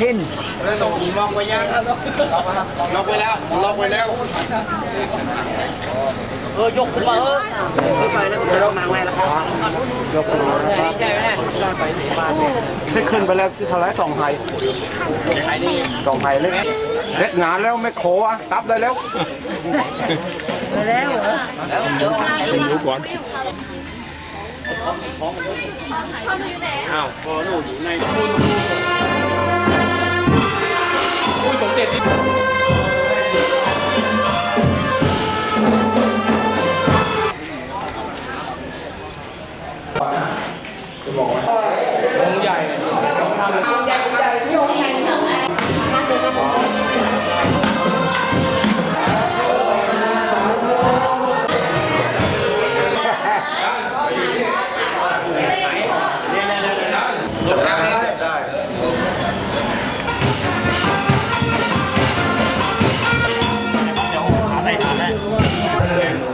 ทิ้นล็อกไว้ยังล็อกไว้แล้วล็อกไว้แล้วเออยกขึ้นมาเออขึ้นไปแล้วผมล็อกนางไว้แล้วครับยกขึ้นมาดีใจไหมเนี่ยได้ขึ้นไปแล้วที่เท่าไรสองไฮสองไฮเล็กเสร็จงานแล้วไม่โคอะตับได้แล้วแล้วเหรอรู้ก่อนอ้าวพอหนูอยู่ในอุ้ย วงใหญ่ต้องทำเลย จบการให้เสร็จได้ เดี๋ยวหาใส่ฐานให้